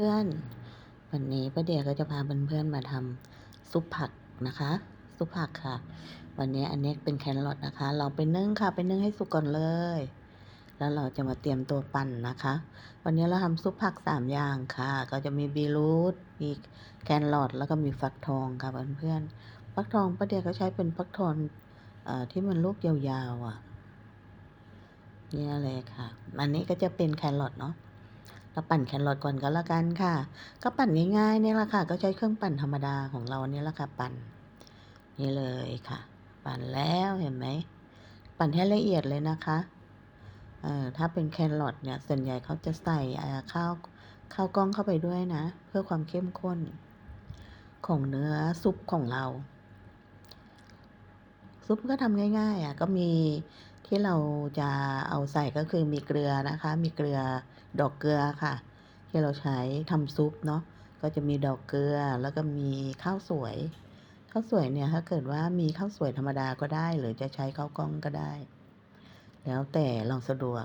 เพื่อนวันนี้ป้าเดียก็จะพาเพื่อนๆมาทำซุปผักนะคะ ซุปผักค่ะ วันนี้อันนี้เป็นแครอทนะคะ เราไปนึ่งค่ะไปนึ่งให้สุกก่อนเลย แล้วเราจะมาเตรียมตัวปั่นนะคะ วันนี้เราทำซุปผักสามอย่างค่ะ ก็จะมีบีรูทมีแครอทแล้วก็มีฟักทองค่ะเพื่อนๆฟักทองป้าเดียก็ใช้เป็นฟักทองอที่มันลูกยาวๆอะนี่ยเลยค่ะ อันนี้ก็จะเป็นแครอทเนาะ เราปั่นแครอทก่อนก็แล้วกันค่ะ ก็ปั่นง่ายๆเนี่ยแหละค่ะ ก็ใช้เครื่องปั่นธรรมดาของเราเนี่ยแหละค่ะปั่น นี่เลยค่ะ ปั่นแล้วเห็นไหมปั่นให้ละเอียดเลยนะคะเอ่อถ้าเป็นแครอทเนี่ยส่วนใหญ่เขาจะใส่ข้าวข้าวกล้องเข้าไปด้วยนะ เพื่อความเข้มข้น ของเนื้อซุปของเรา ซุปก็ทำง่ายๆอะก็มี ที่เราจะเอาใส่ก็คือมีเกลือนะคะ มีเกลือดอกเกลือค่ะ ที่เราใช้ทำซุปเนาะก็จะมีดอกเกลือแล้วก็มีข้าวสวยข้าวสวยเนี่ยถ้าเกิดว่ามีข้าวสวยธรรมดาก็ได้ หรือจะใช้ข้าวกล้องก็ได้ แล้วแต่เราสะดวก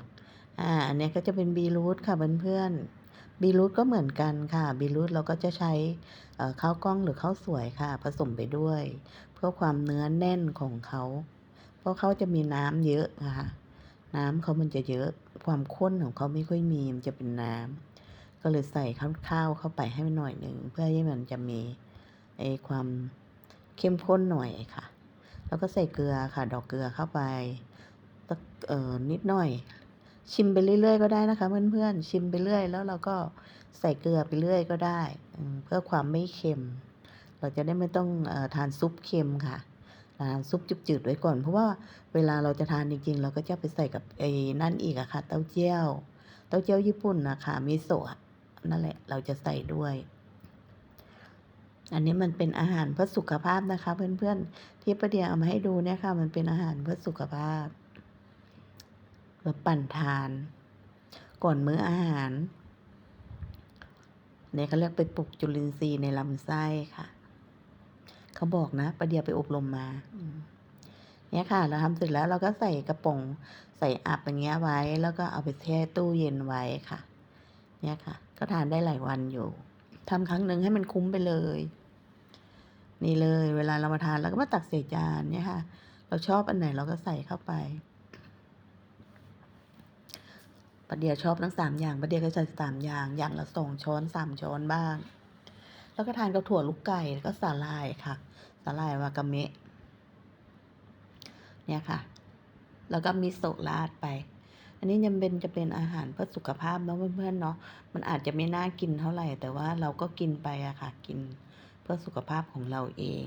อ่าอันนี้ก็จะเป็นบีรูทค่ะเพื่อนๆบีรูทก็เหมือนกันค่ะบีรูทเราก็จะใช้ข้าวกล้องหรือข้าวสวยค่ะ ผสมไปด้วย เพื่อความเนื้อแน่นของเขา เพราะเขาจะมีน้ำเยอะนะคะน้ำเขามันจะเยอะความข้นของเขาไม่ค่อยมีมันจะเป็นน้ำก็เลยใส่ข้าวเข้าไปให้มันหน่อยหนึ่งเพื่อให้มันจะมีไอความเข้มข้นหน่อยค่ะ แล้วก็ใส่เกลือค่ะ ดอกเกลือเข้าไปเอ่อนิดหน่อย ชิมไปเรื่อย ๆ ก็ได้นะคะเพื่อนๆชิมไปเรื่อย แล้วเราก็ใส่เกลือไปเรื่อยก็ได้ เพื่อความไม่เค็ม เราจะได้ไม่ต้องอทานซุปเค็มค่ะ ทานซุปจืดๆไว้ก่อน เพราะว่าเวลาเราจะทานจริงๆ เราก็จะไปใส่กับไอ้นั่นอีกอะค่ะ เต้าเจี้ยว เต้าเจี้ยวญี่ปุ่นนะคะมิโซะนั่นแหละเราจะใส่ด้วย อันนี้มันเป็นอาหารเพื่อสุขภาพนะคะ เพื่อนๆ ที่ประเดี๋ยวเอามาให้ดูเนี่ยค่ะ มันเป็นอาหารเพื่อสุขภาพเราปั่นทาน ก่อนมื้ออาหารเนี่ยเขาเรียกไปปลุกจุลินทรีย์ในลำไส้ค่ะ เขาบอกนะประเดียไปอบรมมาเนี่ยค่ะ เราทำเสร็จแล้วเราก็ใส่กระป๋องใส่อับอย่างเงี้ยไว้ แล้วก็เอาไปแช่ตู้เย็นไว้ค่ะ เนี่ยค่ะ ก็ทานได้หลายวันอยู่ทำครั้งหนึ่งให้มันคุ้มไปเลย นี่เลย เวลาเรามาทานเราก็มาตักใส่จานเนี่ยค่ะ เราชอบอันไหนเราก็ใส่เข้าไปประเดี๋ยวชอบทั้งสามอย่างประเดี๋ยวก็ใส่สามอย่าง อย่างละสองช้อนสามช้อนบ้าง แล้วก็ทานกับถั่วลูกไก่แล้วก็สาลายค่ะ สาลายวากาเมะเนี่ยค่ะ แล้วก็มีโซราดไป อันนี้ยังเป็นจะเป็นอาหารเพื่อสุขภาพเนาะเพื่อนๆเนาะ มันอาจจะไม่น่ากินเท่าไหร่ แต่ว่าเราก็กินไปอะค่ะ กินเพื่อสุขภาพของเราเอง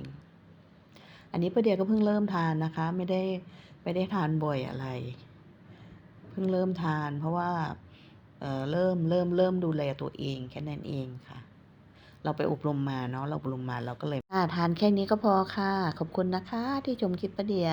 อันนี้ประเดี๋ยวก็เพิ่งเริ่มทานนะคะ ไม่ได้ไม่ได้ทานบ่อยอะไร เพิ่งเริ่มทาน เพราะว่าเเริ่มเริ่มเริ่มดูแลตัวเองแค่นั้นเองค่ะ เราไปอบรมมาเนาะเราอบรมมาเราก็เลยทานแค่นี้ก็พอค่ะ ขอบคุณนะคะที่ชมคลิปประเดีย